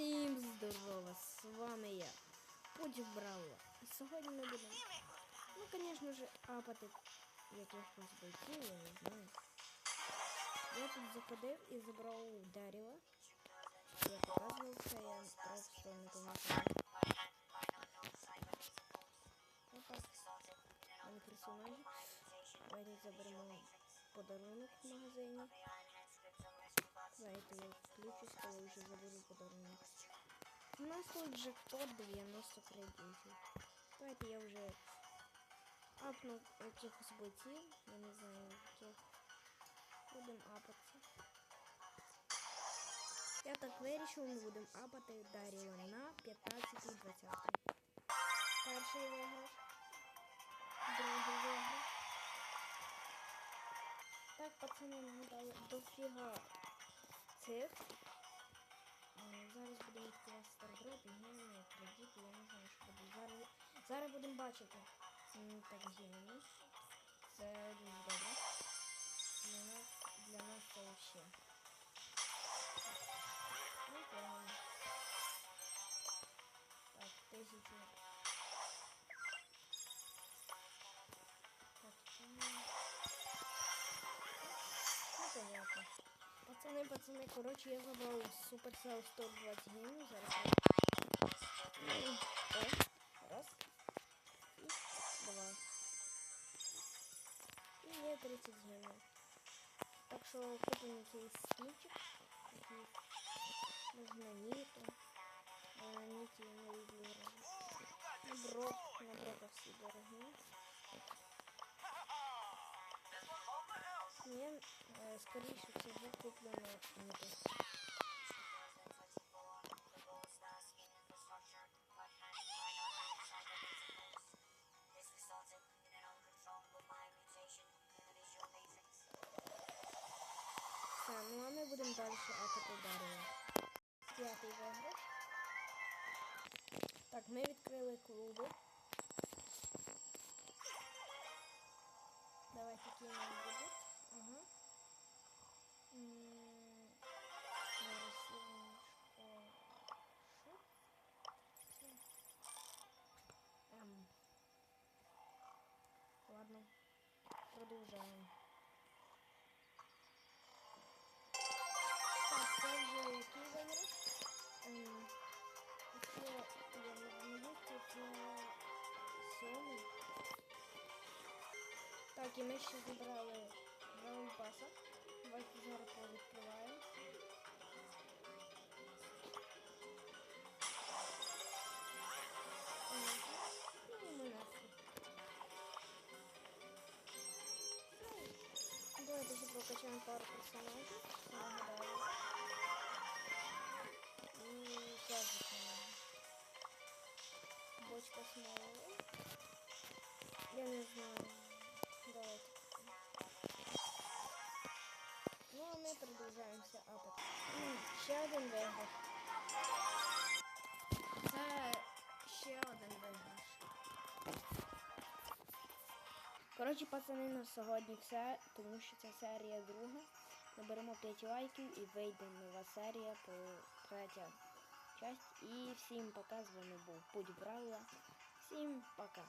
Всім здорово, з вами я, Путь Бравла. І сьогодні ми будемо, ну, звісно ж, апати якихось бойців, я не знаю. Я тут заходив і забрав дерево. Я показував це, я просто не пам'ятаю. Опа. А персонажі. Давайте заберемо подарунок в магазині. Давайте я включусь, коли вже заберу подарунок. У нас тут джекпот 90 кредитів. Давайте я вже апну якихось бойців. Я не знаю, яких будемо апатися. Я так вирішив, ми будемо апати Даріо на 15 і 20. Перший виграш. Другий виграш. Так, пацани, нам дали дофіга Е, Зараз будемо відкривати стардроп, гени, кредити, я не знаю, що буде. Зараз, зараз будемо бачити. Так, гени. Це дуже добре. Для нас, для нас це вообще. Ну. Так, тисячу. Пацани, пацани, коротше, я забрав Supercell 120 гривень, зараз. я- О, раз. І два. І є 30 гривень. Так що купимо якийсь скінчик. Якийсь магніту. Магніті я не люблю грати. На брок, на брока всі дорогі. Я, е, скоріше всього, куплю на Ніку. Все, ну а ми будемо далі апати Дар'я. П'ятий виграш. Так, ми відкрили клуби. Давайте які Продовжаємо. Так, це вже який виграш? Ем, Це я не знаю, це сьомий. Так, і ми ще зібрали раунд паса. Давайте зараз повідкриваємо. Давайте ще прокачаємо пару персонажів. Нагадаю. І кажуть мені. Бочка смолова. Я не знаю. Давайте. Ну, а ми продовжуємося апати. М, Ще один виграш. Це ще один Коротше, пацани, на сьогодні все, тому що ця серія друга. Наберемо 5 лайків і вийде нова серія по третя часть. І всім пока. З вами був Путь Бравла. Всім пока.